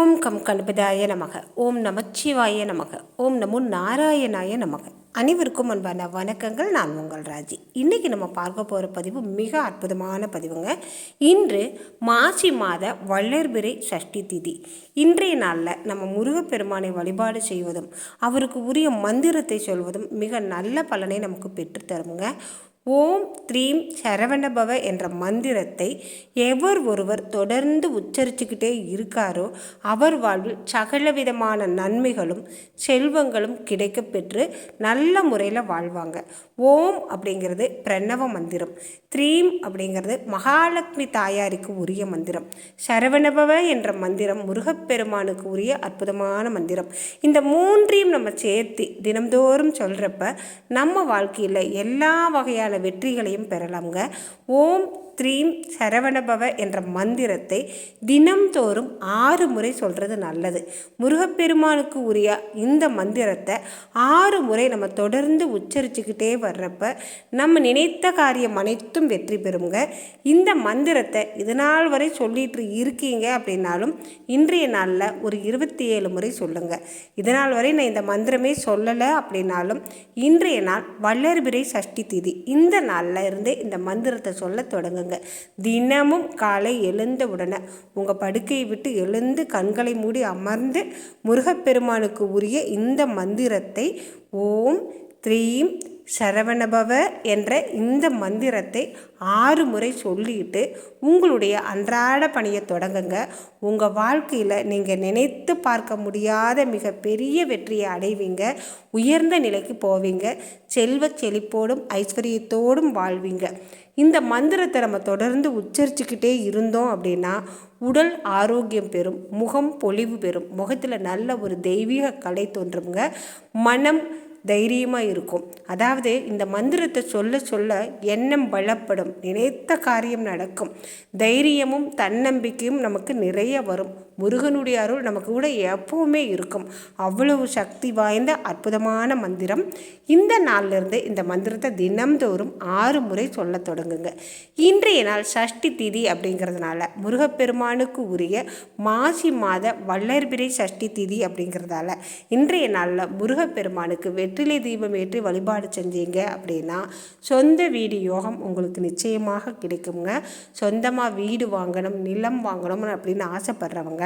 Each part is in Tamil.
ஓம் கம் கணபதாய நமக. ஓம் நமச்சிவாய நமக. ஓம் நமோ நாராயணாய நமக. அனைவருக்கும் அன்பான வணக்கங்கள். நான் உங்கள் ராஜி. இன்றைக்கி நம்ம பார்க்க போகிற பதிவு மிக அற்புதமான பதிவுங்க. இன்று மாசி மாத வள்ளர்பிறை சஷ்டி திதி. இன்றைய நாளில் நம்ம முருகப்பெருமானை வழிபாடு செய்வதும் அவருக்கு உரிய மந்திரத்தை சொல்வதும் மிக நல்ல பலனை நமக்கு பெற்றுத்தருங்க. ஓம் த்ரீம் சரவணபவ என்ற மந்திரத்தை எவர் ஒருவர் தொடர்ந்து உச்சரிச்சுக்கிட்டே இருக்காரோ அவர் வாழ்வில் சகல விதமான நன்மைகளும் செல்வங்களும் கிடைக்கப்பெற்று நல்ல முறையில் வாழ்வாங்க. ஓம் அப்படிங்கிறது பிரணவ மந்திரம். த்ரீம் அப்படிங்கிறது மகாலட்சுமி தாயாருக்கு உரிய மந்திரம். சரவணபவ என்ற மந்திரம் முருகப்பெருமானுக்கு உரிய அற்புதமான மந்திரம். இந்த மூன்றையும் நம்ம சேர்த்து தினம்தோறும் சொல்கிறப்ப நம்ம வாழ்க்கையில் எல்லா வகையான வெற்றிகளையும் பெறலாம்ங்க. ஓம் த்ரீம் சரவணபவ என்ற மந்திரத்தை தினம்தோறும் ஆறு முறை சொல்கிறது நல்லது. முருகப்பெருமானுக்கு உரிய இந்த மந்திரத்தை ஆறு முறை நம்ம தொடர்ந்து உச்சரிச்சுக்கிட்டே வர்றப்ப நம்ம நினைத்த காரியம் அனைத்தும் வெற்றி பெறுங்க இந்த மந்திரத்தை இது நாள் வரை சொல்லிட்டு இருக்கீங்க அப்படின்னாலும் இன்றைய நாளில் ஒரு இருபத்தி ஏழு முறை சொல்லுங்கள் இதனால் வரை நான் இந்த மந்திரமே சொல்லலை அப்படின்னாலும் இன்றைய நாள் வள்ளர்பிறை சஷ்டி திதி. இந்த நாளில் இருந்தே இந்த மந்திரத்தை சொல்ல தொடங்குங்க. தினமும் காலை எழுந்த உடனே உங்கள் படுக்கையை விட்டு எழுந்து கண்களை மூடி அமர்ந்து முருகப்பெருமானுக்கு உரிய இந்த மந்திரத்தை ஓம் த்ரீம் சரவணபவ என்ற இந்த மந்திரத்தை ஆறு முறை சொல்லிட்டு உங்களுடைய அன்றாட பணியை தொடங்குங்க. உங்கள் வாழ்க்கையில் நீங்கள் நினைத்து பார்க்க முடியாத மிகப்பெரிய வெற்றியை அடைவீங்க. உயர்ந்த நிலைக்கு போவீங்க. செல்வ செழிப்போடும் ஐஸ்வர்யத்தோடும் வாழ்வீங்க. இந்த மந்திரத்தை நம்ம தொடர்ந்து உச்சரிச்சுக்கிட்டே இருந்தோம் அப்படின்னா உடல் ஆரோக்கியம் பெறும் முகம் பொலிவு பெறும் முகத்தில் நல்ல ஒரு தெய்வீக கலை தோன்றுங்க மனம் தைரியமாக இருக்கும். அதாவது இந்த மந்திரத்தை சொல்ல சொல்ல எண்ணம் பலப்படும். நினைத்த காரியம் நடக்கும். தைரியமும் தன்னம்பிக்கையும் நமக்கு நிறைய வரும். முருகனுடைய அருள் நமக்கு கூட எப்பவுமே இருக்கும். அவ்வளவு சக்தி வாய்ந்த அற்புதமான மந்திரம். இந்த நாளிலிருந்து இந்த மந்திரத்தை தினம்தோறும் ஆறு முறை சொல்ல தொடங்குங்க. இன்றைய நாள் சஷ்டி திதி அப்படிங்கிறதுனால முருகப்பெருமானுக்கு உரிய மாசி மாத வள்ளர்பிறை சஷ்டி திதி அப்படிங்கிறதால இன்றைய நாளில் முருகப்பெருமானுக்கு வெற்றிலை தீபம் ஏற்றி வழிபாடு செஞ்சீங்க அப்படின்னா சொந்த வீடு யோகம் உங்களுக்கு நிச்சயமாக கிடைக்குங்க. சொந்தமாக வீடு வாங்கணும் நிலம் வாங்கணும் அப்படின்னு ஆசைப்படுறவங்க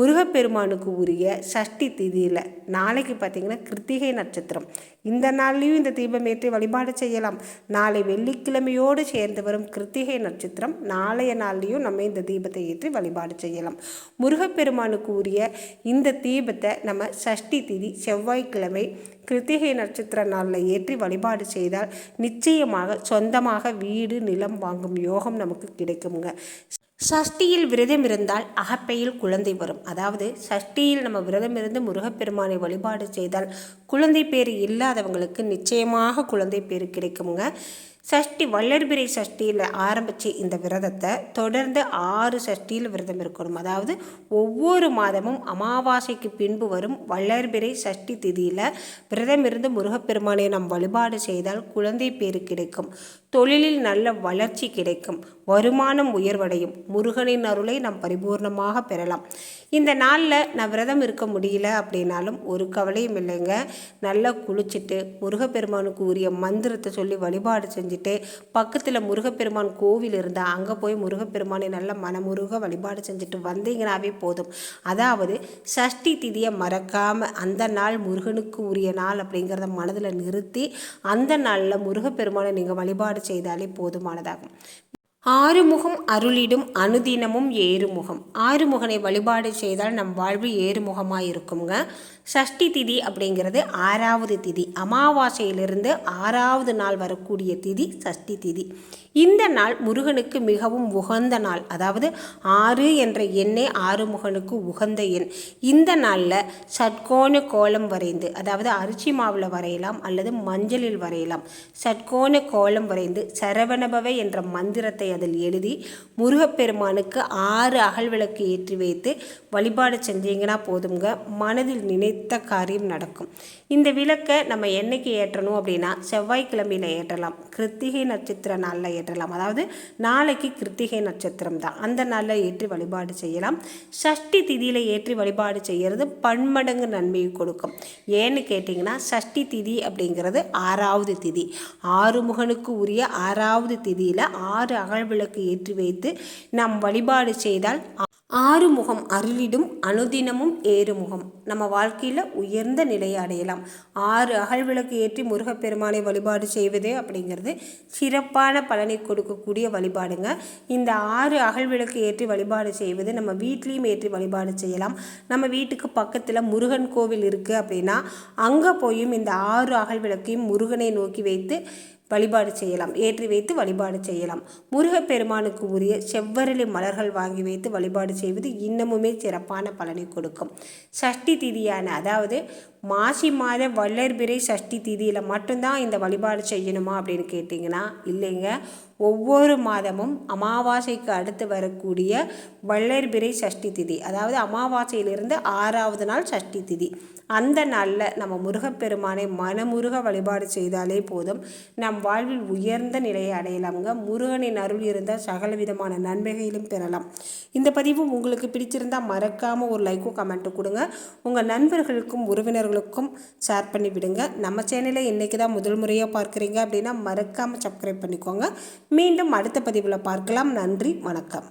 முருகப்பெருமானுக்கு உரிய சஷ்டி திதியில் நாளைக்கு பார்த்திங்கன்னா கிருத்திகை நட்சத்திரம். இந்த நாள்லேயும் இந்த தீபம் ஏற்றி வழிபாடு செய்யலாம். நாளை வெள்ளிக்கிழமையோடு சேர்ந்து வரும் கிருத்திகை நட்சத்திரம் நாளைய நாள்லேயும் நம்ம இந்த தீபத்தை ஏற்றி வழிபாடு செய்யலாம். முருகப்பெருமானுக்கு உரிய இந்த தீபத்தை நம்ம சஷ்டி திதி செவ்வாய்க்கிழமை கிருத்திகை நட்சத்திர நாளில் ஏற்றி வழிபாடு செய்தால் நிச்சயமாக சொந்தமாக வீடு நிலம் வாங்கும் யோகம் நமக்கு கிடைக்குங்க சஷ்டியில் விரதம் இருந்தால் அகப்பையில் குழந்தை வரும். அதாவது சஷ்டியில் நம்ம விரதம் இருந்து முருகப்பெருமானை வழிபாடு செய்தால் குழந்தை பேர் இல்லாதவங்களுக்கு நிச்சயமாக குழந்தை பேர் கிடைக்குங்க சஷ்டி வள்ளர்பிறை சஷ்டியில் ஆரம்பித்து இந்த விரதத்தை தொடர்ந்து ஆறு சஷ்டியில் விரதம் இருக்கணும். அதாவது ஒவ்வொரு மாதமும் அமாவாசைக்கு பின்பு வரும் வள்ளர்பிறை சஷ்டி திதியில் விரதம் இருந்து முருகப்பெருமானை நாம் வழிபாடு செய்தால் குழந்தை பேர் கிடைக்கும். தொழிலில் நல்ல வளர்ச்சி கிடைக்கும். வருமானம் உயர்வடையும். முருகனின் அருளை நாம் பரிபூர்ணமாக பெறலாம். இந்த நாளில் நான் விரதம் இருக்க முடியல அப்படின்னாலும் ஒரு கவலையும் இல்லைங்க. நல்லா குளிச்சுட்டு முருகப்பெருமானுக்கு உரிய மந்திரத்தை சொல்லி வழிபாடு செஞ்சு செஞ்சுட்டு பக்கத்தில் முருகப்பெருமான் கோவில் இருந்தால் அங்கே போய் முருகப்பெருமானை நல்ல மனமுருக வழிபாடு செஞ்சுட்டு வந்தீங்கனாவே போதும். அதாவது சஷ்டி திதியை மறக்காமல் அந்த நாள் முருகனுக்கு உரிய நாள் அப்படிங்கிறத மனதில் நிறுத்தி அந்த நாளில் முருகப்பெருமானை நீங்கள் வழிபாடு செய்தாலே போதுமானதாகும். ஆறுமுகம் அருளிடும் அனுதினமும் ஏறுமுகம். ஆறுமுகனை வழிபாடு செய்தால் நம் வாழ்வு ஏறுமுகமாக இருக்குங்க சஷ்டி திதி அப்படிங்கிறது ஆறாவது திதி. அமாவாசையிலிருந்து ஆறாவது நாள் வரக்கூடிய திதி சஷ்டி திதி. இந்த நாள் முருகனுக்கு மிகவும் உகந்த நாள். அதாவது ஆறு என்ற எண்ணே ஆறுமுகனுக்கு உகந்த எண். இந்த நாளில் சட்கோண கோலம் வரைந்து அதாவது அரிசி மாவில் வரையலாம் அல்லது மஞ்சளில் வரையலாம். சட்கோண கோலம் வரைந்து சரவணபவை என்ற மந்திரத்தை அதில் எழுதி முருகப்பெருமானுக்கு ஆறு அகல் விளக்கு ஏற்றி வைத்து வழிபாடு செஞ்சீங்கன்னா போதுங்க மனதில் நினைத்த காரியம் நடக்கும். இந்த விளக்கை நம்ம என்னைக்கு ஏற்றணும் அப்படின்னா செவ்வாய்க்கிழமையில் ஏற்றலாம். கிருத்திகை நட்சத்திர நாளில் ஏற்றலாம். அதாவது நாளைக்கு கிருத்திகை நட்சத்திரம் தான். அந்த நாளில் ஏற்றி வழிபாடு செய்யலாம். சஷ்டி திதியில் ஏற்றி வழிபாடு செய்கிறது பன்மடங்கு நன்மையை கொடுக்கும். ஏன்னு கேட்டிங்கன்னா சஷ்டி திதி அப்படிங்கிறது ஆறாவது திதி. ஆறுமுகனுக்கு உரிய ஆறாவது திதியில் ஆறு அகல் விளக்கு ஏற்றி வைத்து நாம் வழிபாடு செய்தால் ஆறு முகம் அருளிடும் அனுதினமும் ஏறு முகம் நம்ம வாழ்க்கையில் உயர்ந்த நிலையை அடையலாம். ஆறு அகல் விளக்கு ஏற்றி முருகப்பெருமானை வழிபாடு செய்வது அப்படிங்கிறது சிறப்பான பலனை கொடுக்கக்கூடிய வழிபாடுங்க. இந்த ஆறு அகல் விளக்கு ஏற்றி வழிபாடு செய்வது நம்ம வீட்லேயும் ஏற்றி வழிபாடு செய்யலாம். நம்ம வீட்டுக்கு பக்கத்தில் முருகன் கோவில் இருக்குது அப்படின்னா அங்கே போயும் இந்த ஆறு அகல் விளக்கையும் முருகனை நோக்கி வைத்து வழிபாடு செய்யலாம். ஏற்றி வைத்து வழிபாடு செய்யலாம். முருகப்பெருமானுக்கு உரிய செவ்வரளி மலர்கள் வாங்கி வைத்து வழிபாடு செய்வது இன்னமுமே சிறப்பான பலனை கொடுக்கும். சஷ்டி திதியான அதாவது மாசி மாத வள்ளர்பிறை சஷ்டி திதியில் மட்டும்தான் இந்த வழிபாடு செய்யணுமா அப்படின்னு கேட்டிங்கன்னா இல்லைங்க. ஒவ்வொரு மாதமும் அமாவாசைக்கு அடுத்து வரக்கூடிய வள்ளர்பிறை சஷ்டி திதி அதாவது அமாவாசையிலிருந்து ஆறாவது நாள் சஷ்டி திதி. அந்த நாளில் நம்ம முருகப்பெருமானை மனமுருக வழிபாடு செய்தாலே போதும். நம் வாழ்வில் உயர்ந்த நிலையை அடையலாம்ங்க. முருகனின் அருள் இருந்தால் சகல விதமான நன்மைகளிலும் பெறலாம். இந்த பதிவு உங்களுக்கு பிடிச்சிருந்தால் மறக்காமல் ஒரு லைக்கும் கமெண்ட்டு கொடுங்க. உங்கள் நண்பர்களுக்கும் உறவினர்களுக்கும் ஷேர் பண்ணி விடுங்க. நம்ம சேனலை இன்றைக்கி தான் முதல் முறையாக பார்க்குறீங்க அப்படின்னா மறக்காமல் சப்ஸ்கிரைப் பண்ணிக்கோங்க. மீண்டும் அடுத்த பதிவில் பார்க்கலாம். நன்றி வணக்கம்.